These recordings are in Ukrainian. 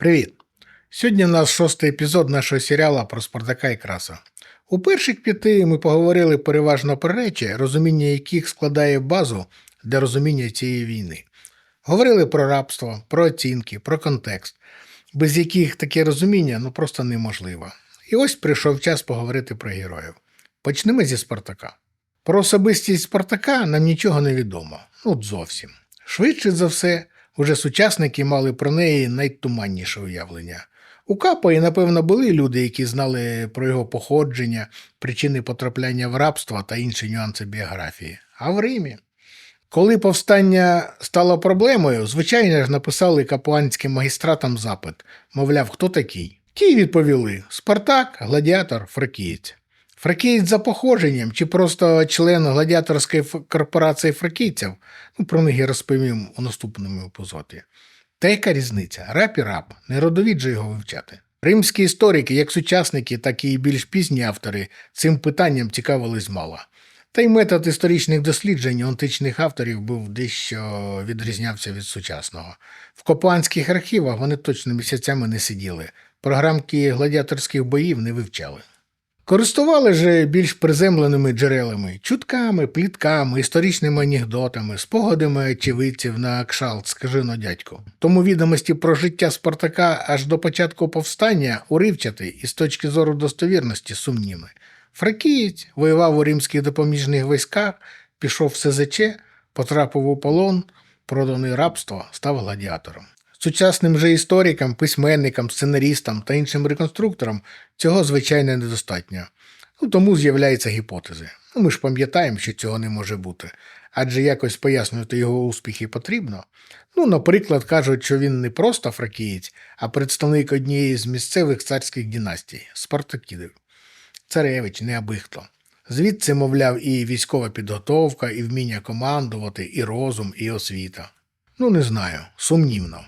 Привіт! Сьогодні у нас шостий епізод нашого серіалу про Спартака і Краса. У перших п'яти ми поговорили переважно про речі, розуміння яких складає базу для розуміння цієї війни. Говорили про рабство, про оцінки, про контекст, без яких таке розуміння ну просто неможливо. І ось прийшов час поговорити про героїв. Почнемо зі Спартака. Про особистість Спартака нам нічого не відомо. Ну, зовсім. Швидше за все, уже сучасники мали про неї найтуманніше уявлення. У Капої, напевно, були люди, які знали про його походження, причини потрапляння в рабство та інші нюанси біографії. А в Римі. Коли повстання стало проблемою, звичайно ж написали капуанським магістратам запит, мовляв, хто такий. Ті відповіли: Спартак, гладіатор, фракієць. Фракієць за походженням чи просто член гладіаторської корпорації фракійців, ну про них я розповім у наступному епізоді. Та яка різниця? Раб і раб, не родовід же його вивчати. Римські історики, як сучасники, так і більш пізні автори, цим питанням цікавились мало. Та й метод історичних досліджень античних авторів був дещо відрізнявся від сучасного. В копанських архівах вони точно місяцями не сиділи, програмки гладіаторських боїв не вивчали. Користували же більш приземленими джерелами, чутками, плітками, історичними анекдотами, спогадами очевидців на кшалт, скажи но дядьку. Тому відомості про життя Спартака аж до початку повстання уривчати і з точки зору достовірності сумніми. Фракієць воював у римських допоміжних військах, пішов в СЗЧ, потрапив у полон, проданий рабство, став гладіатором. Сучасним же історикам, письменникам, сценарістам та іншим реконструкторам цього звичайно недостатньо. Ну, тому з'являються гіпотези. Ну, ми ж пам'ятаємо, що цього не може бути, адже якось пояснювати його успіхи потрібно. Ну, наприклад, кажуть, що він не просто фракієць, а представник однієї з місцевих царських династій Спартакідів. Царевич не аби. Звідси, мовляв, і військова підготовка, і вміння командувати, і розум, і освіта. Ну, не знаю, сумнівно.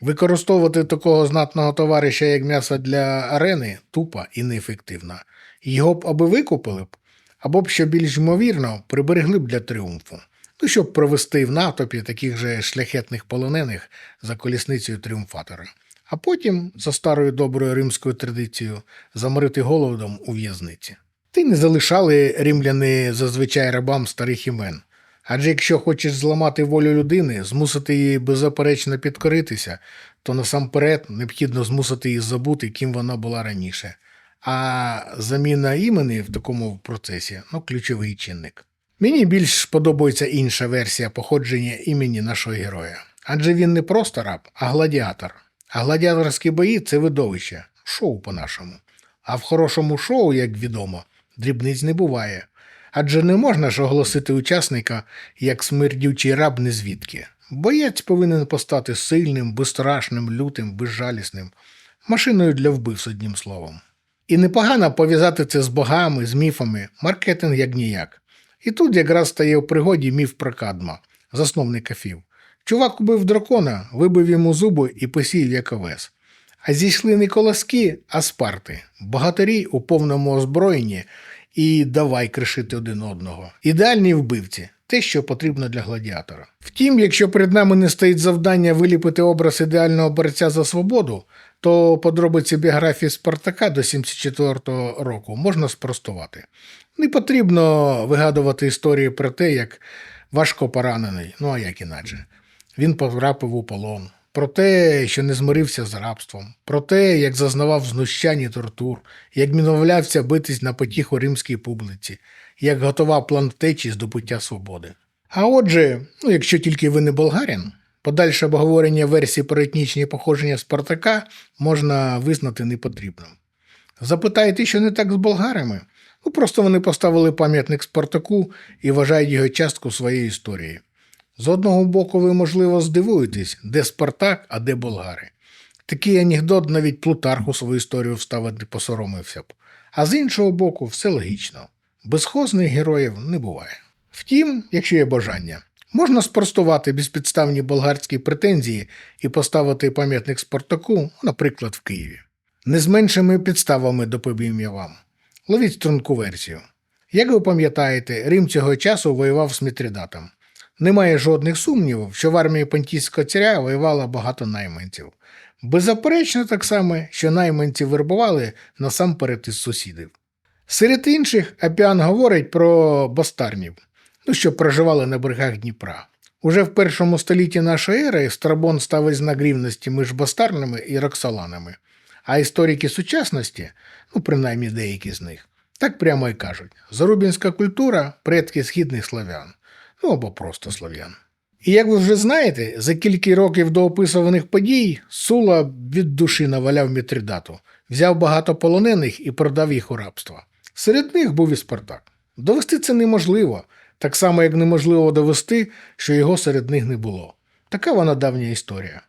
Використовувати такого знатного товариша, як м'ясо для арени, тупо і неефективно. Його б аби викупили б, або б, що більш ймовірно, приберегли б для тріумфу. Ну, щоб провести в натовпі таких же шляхетних полонених за колісницею тріумфатора. А потім, за старою доброю римською традицією, заморити голодом у в'язниці. Ти не залишали римляни зазвичай рабам старих імен. Адже якщо хочеш зламати волю людини, змусити її беззаперечно підкоритися, то насамперед необхідно змусити її забути, ким вона була раніше. А заміна імені в такому процесі ну, ключовий чинник. Мені більш подобається інша версія походження імені нашого героя. Адже він не просто раб, а гладіатор. А гладіаторські бої це видовище, шоу по-нашому. А в хорошому шоу, як відомо, дрібниць не буває. Адже не можна ж оголосити учасника як смердючий раб незвідки. Боєць повинен постати сильним, безстрашним, лютим, безжалісним, машиною для вбивств, одним словом. І непогано пов'язати це з богами, з міфами, маркетинг як ніяк. І тут якраз стає в пригоді міф про Кадма, засновника Фів. Чувак убив дракона, вибив йому зуби і посіяв як овес. А зійшли не колоски, а спарти, богатирі у повному озброєнні і давай кришити один одного. Ідеальні вбивці те, що потрібно для гладіатора. Втім, якщо перед нами не стоїть завдання виліпити образ ідеального борця за свободу, то подробиці біографії Спартака до 74-го року можна спростувати. Не потрібно вигадувати історії про те, як важко поранений, ну а як іначе. Він потрапив у полон. Про те, що не змирився з рабством, про те, як зазнавав знущань і тортур, як відмовлявся битись на потіху римській публіці, як готував план втечі з добуття свободи. А отже, ну якщо тільки ви не болгарин, подальше обговорення версії про етнічні походження Спартака можна визнати непотрібним. Запитаєте, що не так з болгарами? Ну просто вони поставили пам'ятник Спартаку і вважають його частку своєї історії. З одного боку, ви, можливо, здивуєтесь, де Спартак, а де болгари. Такий анекдот навіть Плутарх у свою історію вставити посоромився б. А з іншого боку, все логічно. Безхозних героїв не буває. Втім, якщо є бажання, можна спростувати безпідставні болгарські претензії і поставити пам'ятник Спартаку, наприклад, в Києві. Не з меншими підставами доповім я вам. Ловіть струнку версію. Як ви пам'ятаєте, Рим цього часу воював з Мітридатом. Немає жодних сумнівів, що в армії Понтійського царя воювало багато найманців. Беззаперечно так само, що найманці вербували насамперед із сусідів. Серед інших Апіан говорить про бастарнів, ну, що проживали на берегах Дніпра. Уже в першому столітті нашої ери Страбон ставить знак рівності між бастарними і роксоланами. А історики сучасності, ну принаймні деякі з них, так прямо і кажуть: зарубінська культура предки східних славян, ну або просто слав'ян. І як ви вже знаєте, за кілька років до описуваних подій Сула від душі наваляв Мітридату, взяв багато полонених і продав їх у рабство. Серед них був і Спартак. Довести це неможливо, так само як неможливо довести, що його серед них не було. Така вона давня історія.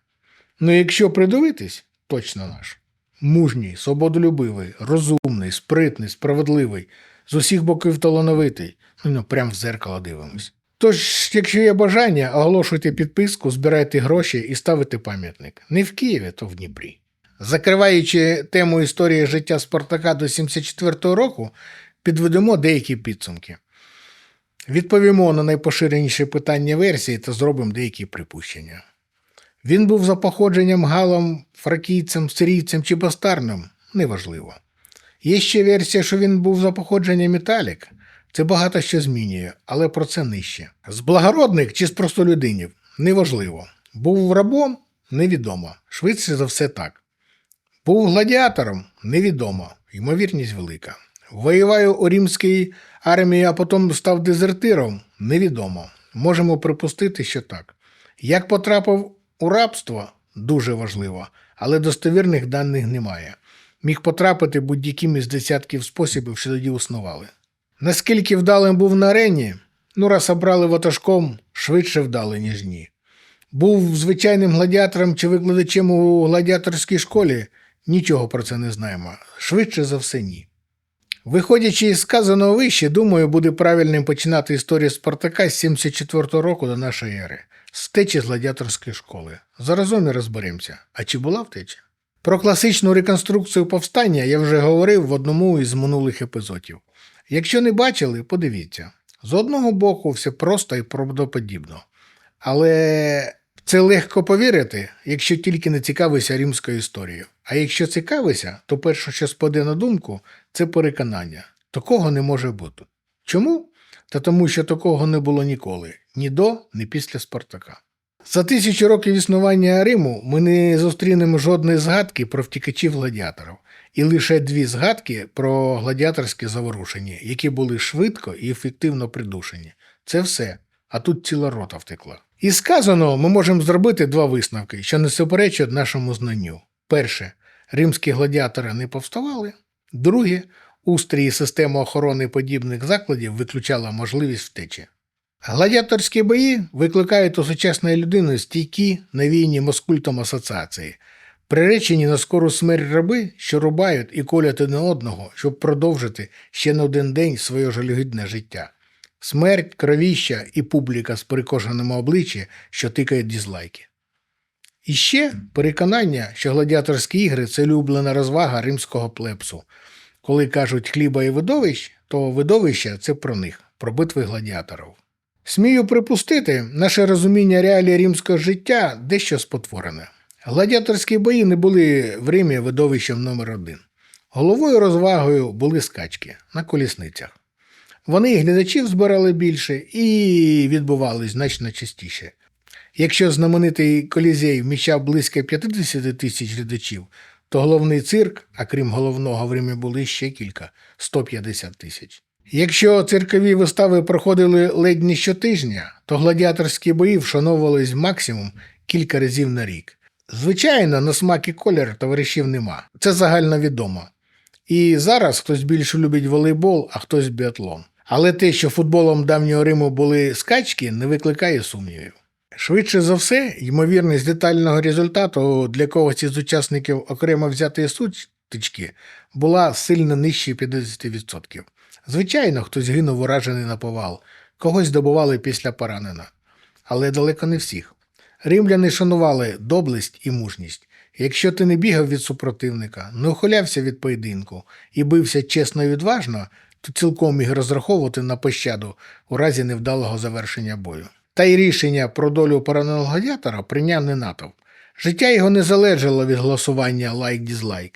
Ну якщо придивитись, точно наш. Мужній, свободолюбивий, розумний, спритний, справедливий, з усіх боків талановитий. Ну, прям в зеркало дивимось. Тож, якщо є бажання, оголошуйте підписку, збирайте гроші і ставите пам'ятник. Не в Києві, то в Дніпрі. Закриваючи тему історії життя Спартака до 74-го року, підведемо деякі підсумки. Відповімо на найпоширеніші питання версії та зробимо деякі припущення. Він був за походженням галом, фракійцем, сирійцем чи бастарним неважливо. Є ще версія, що він був за походженням металік. Це багато що змінює, але про це нижче. З благородних чи з простолюдинів неважливо. Був рабом невідомо. Швидше за все так. Був гладіатором невідомо, ймовірність велика. Воював у римській армії, а потім став дезертиром невідомо. Можемо припустити, що так. Як потрапив у рабство дуже важливо, але достовірних даних немає. Міг потрапити будь-яким із десятків способів, що тоді існували. Наскільки вдалим був на арені, ну раз обрали ватажком, швидше вдали, ніж ні. Був звичайним гладіатором чи викладачем у гладіаторській школі, нічого про це не знаємо. Швидше за все, ні. Виходячи із сказаного вище, думаю, буде правильним починати історію Спартака з 74-го року до нашої ери, з течі з гладіаторської школи. Заразом і розберемося. А чи була втеча? Про класичну реконструкцію повстання я вже говорив в одному із минулих епізодів. Якщо не бачили, подивіться. З одного боку, все просто і правдоподібно. Але це легко повірити, якщо тільки не цікавишся римською історією. А якщо цікавишся, то перше, що спаде на думку, це переконання. Такого не може бути. Чому? Та тому, що такого не було ніколи ні до, ні після Спартака. За тисячу років існування Риму ми не зустрінемо жодної згадки про втікачів гладіаторів, і лише дві згадки про гладіаторські заворушення, які були швидко і ефективно придушені. Це все. А тут ціла рота втекла. І сказано, ми можемо зробити два висновки, що не суперечать нашому знанню. Перше, римські гладіатори не повставали. Друге, устрій і система охорони подібних закладів виключала можливість втечі. Гладіаторські бої викликають у сучасної людини стійкі навійні москультом асоціації, приречені на скору смерть раби, що рубають і колять один одного, щоб продовжити ще на один день своє жалюгідне життя. Смерть, кровіща і публіка з перекошеними обличчя, що тикають дізлайки. І ще переконання, що гладіаторські ігри це улюблена розвага римського плепсу. Коли кажуть хліба і видовищ, то видовище це про них, про битви гладіаторів. Смію припустити, наше розуміння реалій римського життя дещо спотворене. Гладіаторські бої не були в Римі видовищем номер один. Головою розвагою були скачки на колісницях. Вони і глядачів збирали більше і відбувались значно частіше. Якщо знаменитий колізей вміщав близько 50 тисяч глядачів, то головний цирк, а крім головного в Римі були ще кілька 150 тисяч. Якщо циркові вистави проходили ледь не щотижня, то гладіаторські бої вшановувались максимум кілька разів на рік. Звичайно, на смак і колір товаришів нема. Це загально відомо. І зараз хтось більше любить волейбол, а хтось біатлон. Але те, що футболом давнього Риму були скачки, не викликає сумнівів. Швидше за все, ймовірність детального результату для когось із учасників окремо взятої сутички була сильно нижче 50%. Звичайно, хтось гинув уражений на повал, когось добували після поранена. Але далеко не всіх. Римляни шанували доблесть і мужність. Якщо ти не бігав від супротивника, не ухилявся від поєдинку і бився чесно і відважно, то цілком міг розраховувати на пощаду у разі невдалого завершення бою. Та й рішення про долю пораненого гладіатора прийняв не натовп. Життя його не залежало від голосування лайк-дізлайк.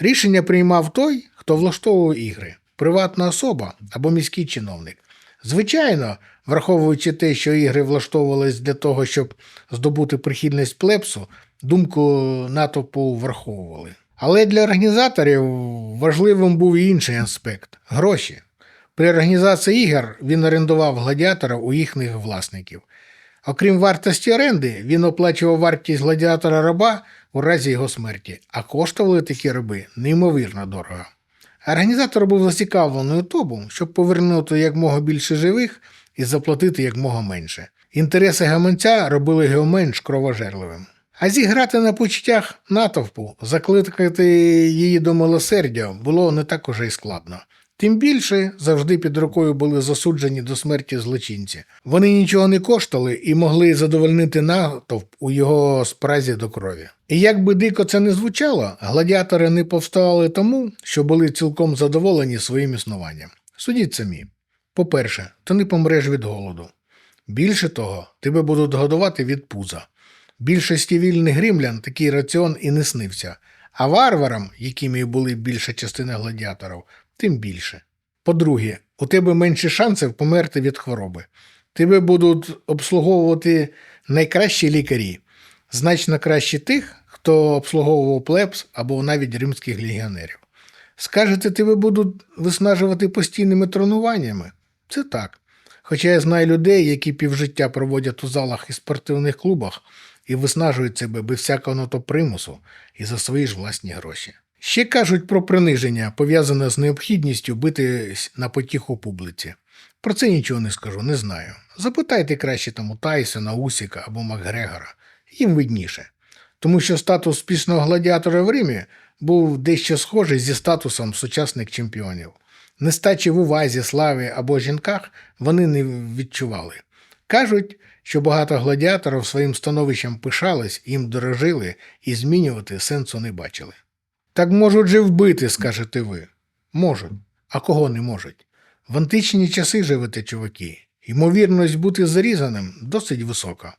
Рішення приймав той, хто влаштовував ігри приватна особа або міський чиновник. Звичайно, враховуючи те, що ігри влаштовувались для того, щоб здобути прихильність плепсу, думку натовпу враховували. Але для організаторів важливим був і інший аспект гроші. При організації ігор він орендував гладіатора у їхніх власників. Окрім вартості оренди, він оплачував вартість гладіатора раба у разі його смерті, а коштували такі раби неймовірно дорого. Організатор був зацікавлений у тому, щоб повернути якмога більше живих і заплатити якмога менше. Інтереси гаманця робили його менш кровожерливим. А зіграти на почуттях натовпу, закликати її до милосердя було не так уже й складно. Тим більше завжди під рукою були засуджені до смерті злочинці. Вони нічого не коштували і могли задовольнити натовп у його спразі до крові. І як би дико це не звучало, гладіатори не повставали тому, що були цілком задоволені своїм існуванням. Судіть самі. По-перше, ти не помреш від голоду. Більше того, тебе будуть годувати від пуза. Більшості вільних гримлян такий раціон і не снився, а варварам, якими були більша частина гладіаторів, тим більше. По-друге, у тебе менше шансів померти від хвороби. Тебе будуть обслуговувати найкращі лікарі, значно краще тих, хто обслуговував плебс або навіть римських легіонерів. Скажете, тебе будуть виснажувати постійними тренуваннями? Це так. Хоча я знаю людей, які півжиття проводять у залах і спортивних клубах і виснажують себе без всякого на то примусу і за свої ж власні гроші. Ще кажуть про приниження, пов'язане з необхідністю битись на потіху публіці. Про це нічого не скажу, не знаю. Запитайте краще там у Тайсона, Усіка або Макгрегора, їм видніше. Тому що статус успішного гладіатора в Римі був дещо схожий зі статусом сучасних чемпіонів. Нестачі в увазі, славі або жінках вони не відчували. Кажуть, що багато гладіаторів своїм становищем пишались, їм дорожили і змінювати сенсу не бачили. Так можуть же вбити, скажете ви. Можуть. А кого не можуть? В античні часи живете, чуваки. Ймовірність бути зарізаним досить висока.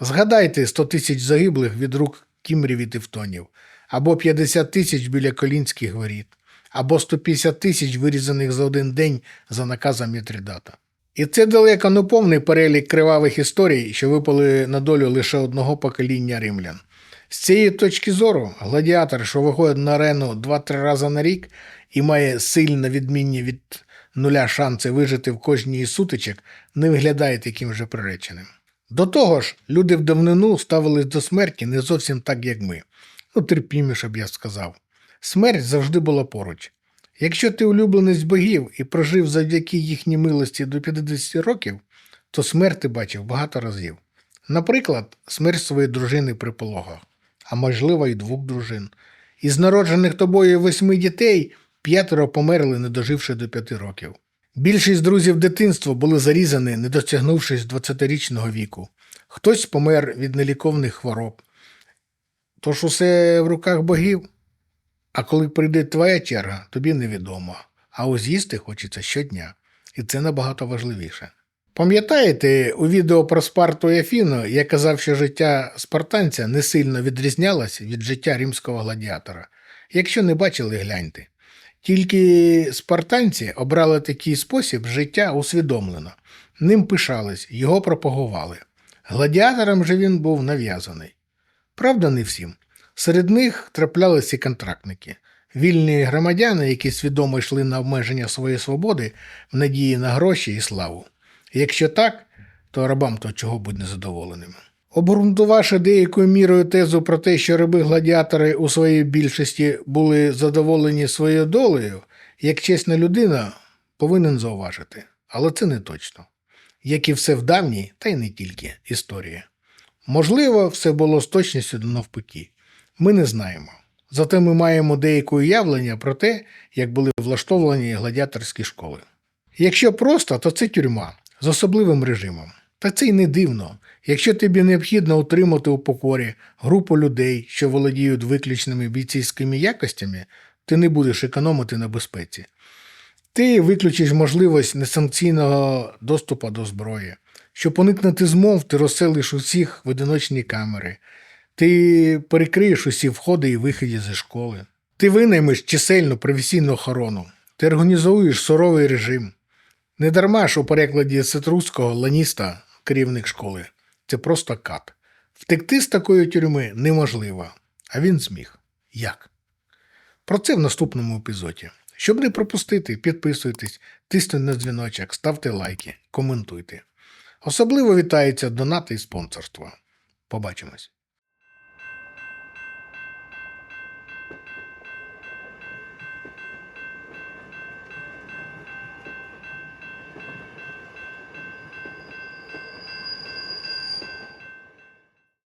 Згадайте 100 тисяч загиблих від рук кімрів і тевтонів, або 50 тисяч біля колінських воріт, або 150 тисяч вирізаних за один день за наказом Мітридата. І це далеко не повний перелік кривавих історій, що випали на долю лише одного покоління римлян. З цієї точки зору, гладіатор, що виходить на арену 2-3 рази на рік і має сильно відмінні від нуля шанси вижити в кожній із сутичок, не виглядає таким же приреченим. До того ж, люди в давнину ставились до смерті не зовсім так, як ми. Ну, терпіміше б я сказав. Смерть завжди була поруч. Якщо ти улюбленець богів і прожив завдяки їхній милості до 50 років, то смерть ти бачив багато разів. Наприклад, смерть своєї дружини при пологах, а можливо, і двох дружин. Із народжених тобою восьми дітей п'ятеро померли, не доживши до п'яти років. Більшість друзів дитинства були зарізані, не досягнувшись 20-річного віку. Хтось помер від неліковних хвороб. Тож усе в руках богів. А коли прийде твоя черга, тобі невідомо. А ось їсти хочеться щодня. І це набагато важливіше. Пам'ятаєте, у відео про Спарту і Афіну я казав, що життя спартанця не сильно відрізнялося від життя римського гладіатора. Якщо не бачили, гляньте. Тільки спартанці обрали такий спосіб життя усвідомлено, ним пишались, його пропагували. Гладіатором же він був нав'язаний. Правда, не всім. Серед них траплялися і контрактники, вільні громадяни, які свідомо йшли на обмеження своєї свободи в надії на гроші і славу. Якщо так, то рабам то чого будь незадоволеними. Обґрунтувавши деякою мірою тезу про те, що раби гладіатори у своїй більшості були задоволені своєю долею, як чесна людина повинен зауважити. Але це не точно. Як і все в давній, та й не тільки історії. Можливо, все було з точністю до навпаки. Ми не знаємо. Зате ми маємо деяке уявлення про те, як були влаштовані гладіаторські школи. Якщо просто, то це тюрма з особливим режимом. Та це й не дивно. Якщо тобі необхідно утримати у покорі групу людей, що володіють виключними бійцівськими якостями, ти не будеш економити на безпеці. Ти виключиш можливість несанкційного доступу до зброї, Щоб уникнути змов, ти розселиш усіх в одиночні камери. Ти перекриєш усі входи і виходи зі школи. Ти винаймеш чисельну професійну охорону. Ти організуєш суровий режим. Не дарма ж у перекладі з руського ланіста керівник школи. Це просто кат. Втекти з такої тюрми неможливо. А він зміг. Як? Про це в наступному епізоді. Щоб не пропустити, підписуйтесь, тисніть на дзвіночок, ставте лайки, коментуйте. Особливо вітається донати і спонсорство. Побачимось.